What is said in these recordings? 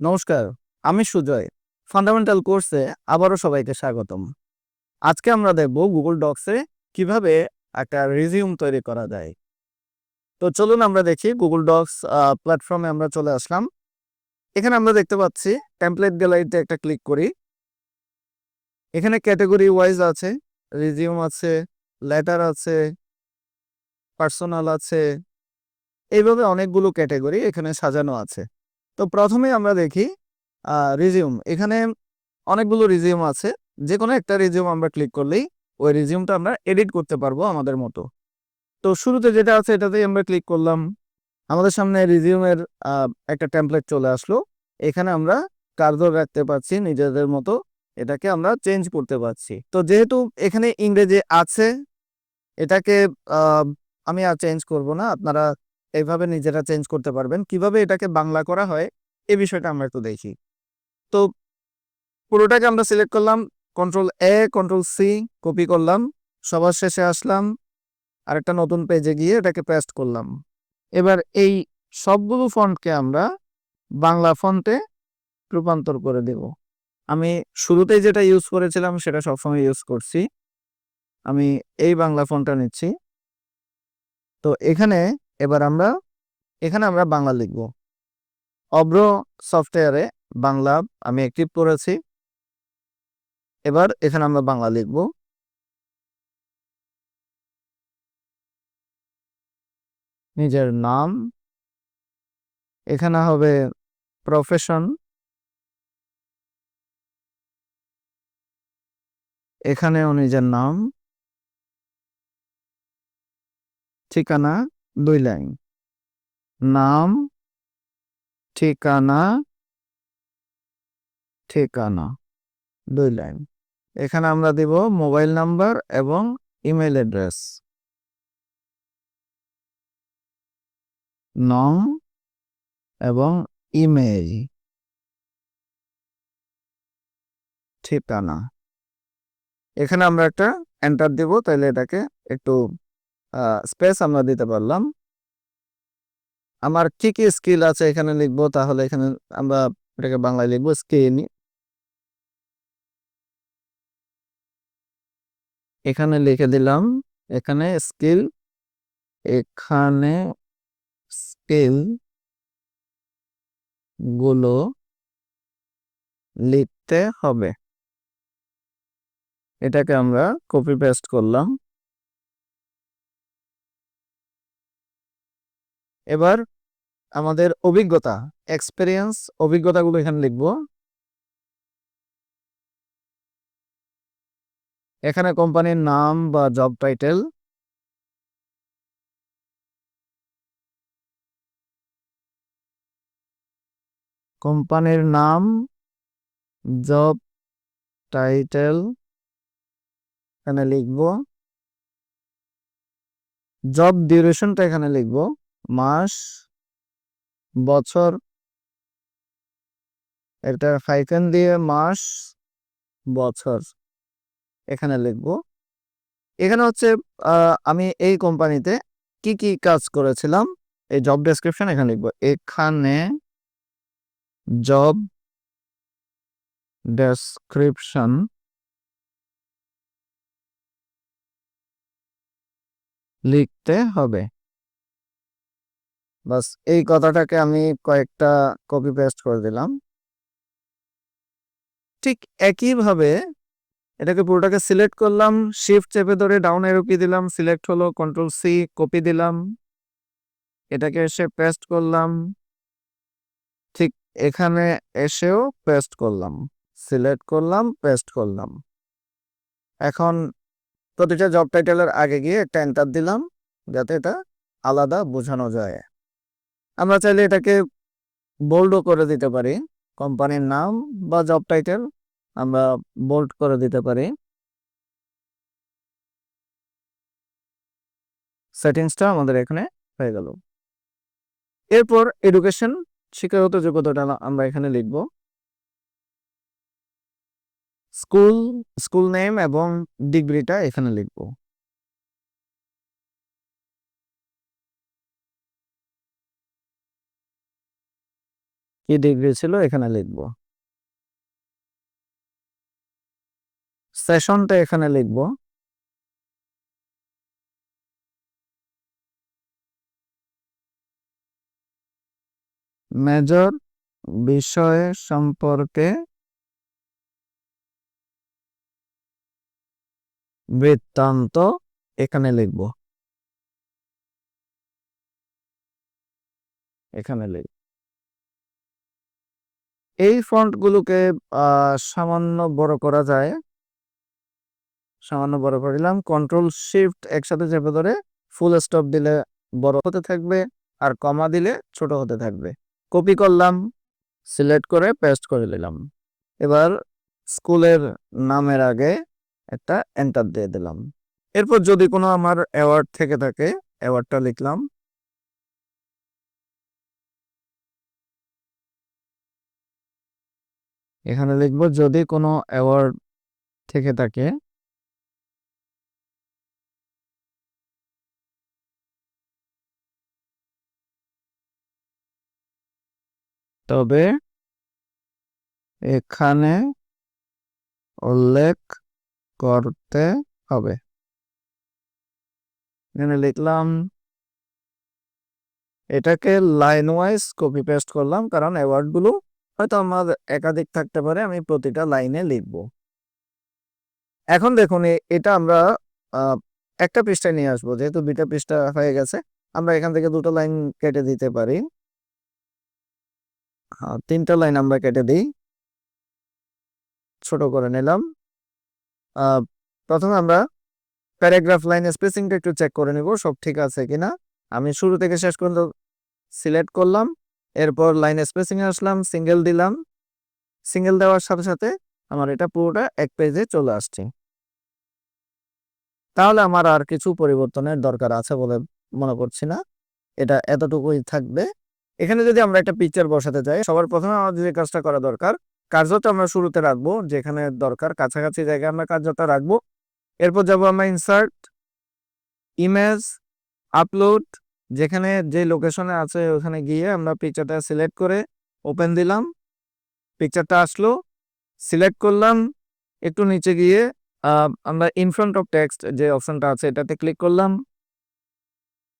নমস্কার, আমি সুজয়। ফান্ডামেন্টাল কোর্সে আবারও সবাইকে স্বাগতম। আজকে আমরা দেখব গুগল ডক্সে কীভাবে একটা রিজিউম তৈরি করা যায়। তো চলুন আমরা দেখি গুগল ডক্স প্ল্যাটফর্মে আমরা চলে আসলাম। এখানে আমরা দেখতে পাচ্ছি টেমপ্লেট গ্যালারিতে একটা ক্লিক করি। এখানে ক্যাটাগরি ওয়াইজ আছে রিজিউম আছে লেটার আছে পার্সোনাল আছে। এইভাবে অনেকগুলো ক্যাটাগরি এখানে সাজানো আছে। তো প্রথমে আমরা দেখি রিজিউম এখানে অনেকগুলো রিজিউম আছে যে কোনো একটা রিজিউম আমরা ক্লিক করলেই ওই রিজিউমটা আমরা এডিট করতে পারব আমাদের মতো। তো শুরুতে যেটা আছে এটাতেই আমরা ক্লিক করলাম। আমাদের সামনে রিজিউমের একটা টেমপ্লেট চলে আসলো। এখানে আমরা কার্যর রাখতে পারছি, নিজেদের মতো এটাকে আমরা চেঞ্জ করতে পারছি। তো যেহেতু এখানে ইংরেজি আছে, এটাকে আমি আর চেঞ্জ করব না। আপনারা এইভাবে নিজেরা চেঞ্জ করতে পারবেন। কীভাবে এটাকে বাংলা করা হয়, এ বিষয়টা আমরা একটু দেখি। তো পুরোটাকে আমরা সিলেক্ট করলাম control A control C copy করলাম, সবার শেষে আসলাম, আরেকটা নতুন পেজে গিয়ে এটাকে পেস্ট করলাম। এবার এই সবগুলো ফন্টকে আমরা বাংলা ফন্টে রূপান্তর করে দেব। আমি শুরুতেই যেটা ইউজ করেছিলাম, সেটা সবসময় ইউজ করছি। আমি এই বাংলা ফন্টটা নিচ্ছি। তো এখানে এবার আমরা এখানে আমরা বাংলা লিখব। অব্র সফটওয়্যারে বাংলা আমি অ্যাক্টিভ করেছি এবার এখানে আমরা বাংলা লিখব। নিজের নাম। এখানে হবে প্রফেশন এখানেও নিজের নাম। ঠিকানা। দুই লাইন। নাম, ঠিকানা ঠিকানা, দুই লাইন। এখানে আমরা দিব মোবাইল নাম্বার এবং ইমেল অ্যাড্রেস। নং এবং ইমেল ঠিকানা। এখানে আমরা একটা এন্টার দিব তাহলে এটাকে একটু স্পেস আমরা দিতে পারলাম। আমার কি কি স্কিল আছে এখানে লিখব? তাহলে এখানে আমরা এটাকে বাংলায় লিখব স্কিল এখানে লিখে দিলাম, এখানে স্কিল এখানে স্কিলগুলো লিখতে হবে। এটাকে আমরা কপি পেস্ট করলাম। এবার আমাদের অভিজ্ঞতা এক্সপেরিয়েন্স অভিজ্ঞতাগুলো এখানে লিখব। এখানে কোম্পানির নাম বা জব টাইটেল কোম্পানির নাম জব টাইটেল এখানে লিখব। জব ডিউরেশনটা এখানে লিখব। মাস, বছর এটা ফাইফেন দিয়ে মাস, বছর, এখানে লিখব। এখানে হচ্ছে আমি এই কোম্পানিতে কি কি কাজ করেছিলাম, এই জব ডেসক্রিপশন এখানে লিখব। এখানে জব ডেসক্রিপশন লিখতে হবে। বাস এই কথাটাকে আমি কয়েকটা কপি পেস্ট করে দিলাম। ঠিক একইভাবে এটাকে পুরোটাকে সিলেক্ট করলাম শিফট চেপে ধরে ডাউন এরো কি দিলাম সিলেক্ট হলো কন্ট্রোল সি কপি দিলাম। এটাকে এসে পেস্ট করলাম। ঠিক এখানে এসেও পেস্ট করলাম সিলেক্ট করলাম পেস্ট করলাম। এখন প্রতিটা জব টাইটেলের আগে গিয়ে একটা এন্টার দিলাম, যাতে এটা আলাদা বোঝানো যায়। আমরা চাইলে এটাকে বোল্ডও করে দিতে পারি। কোম্পানির নাম বা জব টাইটেল আমরা বোল্ড করে দিতে পারি। সেটিংসটা আমাদের এখানে হয়ে গেল। এরপর এডুকেশন শিক্ষাগত যোগ্যতাটা আমরা এখানে লিখব। স্কুল স্কুল নেম এবং ডিগ্রিটা এখানে লিখব। কি ডিগ্রি ছিল? এখানে লিখব। সেশনটা এখানে লিখব। মেজর বিষয় সম্পর্কে বৃত্তান্ত এখানে লিখব। এখানে লিখব। এই ফন্টগুলোকে সামান্য বড় করা যায়। সামান্য বড় করে দিলাম কন্ট্রোল শিফট একসাথে চেপে ধরে ফুল স্টপ দিলে বড় হতে থাকবে আর কমা দিলে ছোট হতে থাকবে। কপি করলাম সিলেক্ট করে পেস্ট করে দিলাম এবার স্কুলের নামের আগে একটা এন্টার দিয়ে দিলাম। এরপর যদি কোনো আমার অ্যাওয়ার্ড থেকে থাকে অ্যাওয়ার্ডটা লিখলাম। এখানে লিখব, যদি কোনো অ্যাওয়ার্ড থেকে থাকে, তবে এখানে উল্লেখ করতে হবে। এখানে লিখলাম, এটাকে লাইন ওয়াইজ কপি পেস্ট করলাম, কারণ অ্যাওয়ার্ডগুলো হয়তো আমার একাধিক থাকতে পারে, আমি প্রতিটা লাইনে লিখব। এখন দেখুন এটা আমরা একটা পৃষ্ঠায় নিয়ে আসব। যেহেতু দুইটা পৃষ্ঠা হয়ে গেছে, আমরা এখান থেকে দুটো লাইন কেটে দিতে পারি। তিনটা লাইন আমরা কেটে দিই। ছোট করে নিলাম। প্রথমে আমরা প্যারাগ্রাফ লাইন স্পেসিংটা একটু চেক করে নিব, সব ঠিক আছে কিনা। আমি শুরু থেকে শেষ পর্যন্ত সিলেক্ট করলাম। এরপর লাইন স্পেসিং আসলাম সিঙ্গেল দিলাম। সিঙ্গেল দেওয়ার সাথে সাথে আমার এটা পুরোটা এক পেজে চলে আসছে। তাহলে আমার আর কিছু পরিবর্তনের দরকার আছে বলে মনে করছি না। এটা এতটুকুই থাকবে। এখানে যদি আমরা একটা পিকচার বসাতে চাই সবার প্রথমে আমাদের যে কাজটা করা দরকার, কার্যটা আমরা শুরুতে রাখব, যেখানে দরকার কাছাকাছি জায়গায় আমরা কার্যটা রাখব। এরপর যাব আমরা ইনসার্ট ইমেজ আপলোড যেখানে যে লোকেশনে আছে, ওখানে গিয়ে আমরা পিকচারটা সিলেক্ট করে ওপেন দিলাম। পিকচারটা আসলো সিলেক্ট করলাম। একটু নিচে গিয়ে আমরা ইনফ্রন্ট অফ টেক্সট যে অপশনটা আছে, এটাতে ক্লিক করলাম।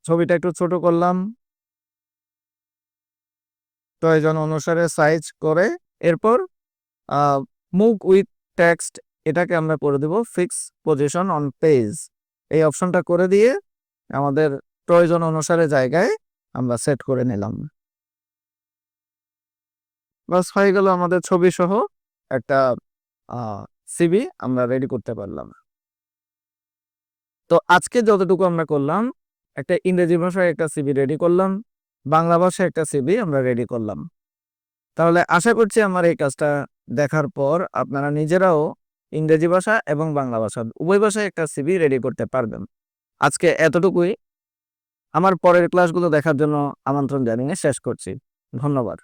ছবিটা একটু ছোট করলাম। প্রয়োজন অনুসারে সাইজ করে এরপর মুভ উইথ টেক্সট এটাকে আমরা করে দেব ফিক্স পজিশন অন পেজ এই অপশনটা করে দিয়ে আমাদের প্রয়োজন অনুসারে জায়গায় আমরা সেট করে নিলাম। বাস, হয়ে গেল আমাদের ছবি সহ একটা সিবি আমরা রেডি করতে পারলাম। তো আজকে যতটুকু আমরা করলাম, একটা ইংরেজি ভাষায় একটা সিবি রেডি করলাম, বাংলা ভাষায় একটা সিবি আমরা রেডি করলাম। তাহলে আশা করছি আমার এই কাজটা দেখার পর আপনারা নিজেরাও ইংরেজি ভাষা এবং বাংলা ভাষা, উভয় ভাষায় একটা সিবি রেডি করতে পারবেন। আজকে এতটুকুই। আমার পরের ক্লাসগুলো দেখার জন্য আমন্ত্রণ জানিয়ে শেষ করছি। ধন্যবাদ।